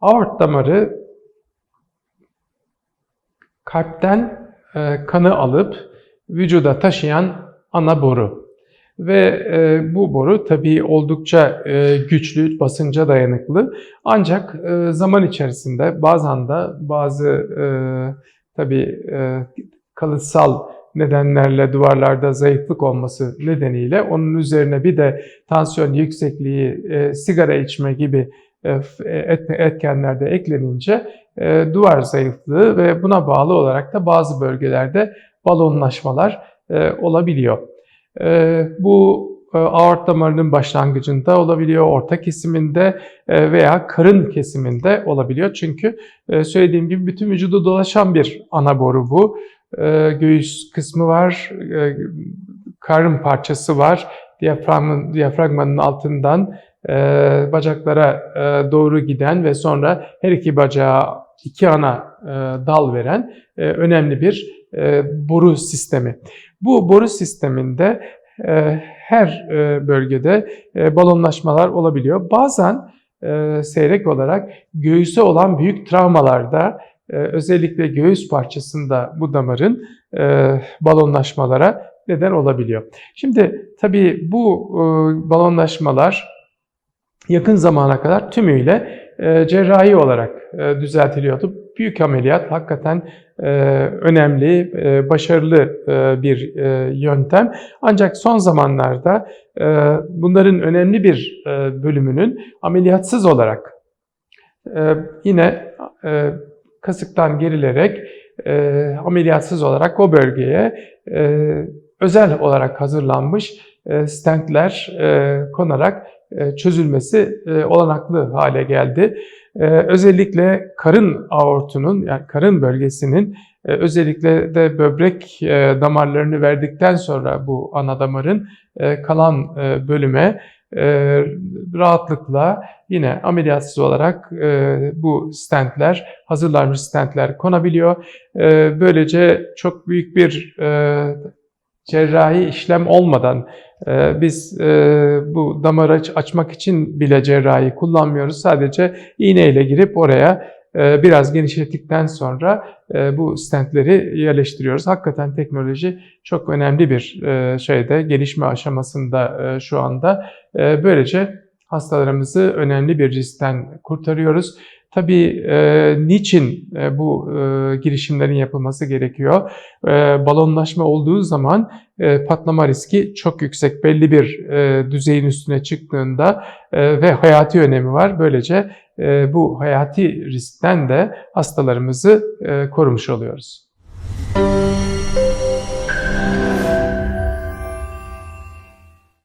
Aort damarı kalpten e, kanı alıp vücuda taşıyan ana boru. Ve e, bu boru tabii oldukça e, güçlü, basınca dayanıklı. Ancak e, zaman içerisinde bazen de bazı e, tabii e, kalıtsal nedenlerle duvarlarda zayıflık olması nedeniyle onun üzerine bir de tansiyon yüksekliği, e, sigara içme gibi etkenler de eklenince e, duvar zayıflığı ve buna bağlı olarak da bazı bölgelerde balonlaşmalar e, olabiliyor. E, bu e, aort damarının başlangıcında olabiliyor, orta kesiminde e, veya karın kesiminde olabiliyor. Çünkü e, söylediğim gibi bütün vücudu dolaşan bir ana boru bu. E, göğüs kısmı var, e, karın parçası var, diyaframın, diyafragmanın altından e, bacaklara e, doğru giden ve sonra her iki bacağa iki ana e, dal veren e, önemli bir e, boru sistemi. Bu boru sisteminde e, her e, bölgede e, balonlaşmalar olabiliyor. Bazen e, seyrek olarak göğüse olan büyük travmalarda e, özellikle göğüs parçasında bu damarın e, balonlaşmalara neden olabiliyor. Şimdi tabii bu e, balonlaşmalar yakın zamana kadar tümüyle e, cerrahi olarak e, düzeltiliyordu. Büyük ameliyat hakikaten e, önemli, başarılı bir yöntem. Ancak son zamanlarda bunların önemli bir bölümünün ameliyatsız olarak yine kasıktan gerilerek ameliyatsız olarak o bölgeye özel olarak hazırlanmış stentler e, konarak e, çözülmesi e, olanaklı hale geldi. E, özellikle karın aortunun yani karın bölgesinin e, özellikle de böbrek e, damarlarını verdikten sonra bu ana damarın e, kalan e, bölüme e, rahatlıkla yine ameliyatsız olarak e, bu stentler, hazırlanmış stentler konabiliyor. E, böylece çok büyük bir e, cerrahi işlem olmadan e, biz e, bu damarı aç- açmak için bile cerrahi kullanmıyoruz. Sadece iğneyle girip oraya e, biraz genişlettikten sonra bu stentleri yerleştiriyoruz. Hakikaten teknoloji çok önemli bir şeyde, gelişme aşamasında şu anda. Böylece hastalarımızı önemli bir riskten kurtarıyoruz. Tabii e, niçin e, bu e, girişimlerin yapılması gerekiyor? E, balonlaşma olduğu zaman e, patlama riski çok yüksek. Belli bir e, düzeyin üstüne çıktığında e, ve hayati önemi var. Böylece e, bu hayati riskten de hastalarımızı e, korumuş oluyoruz.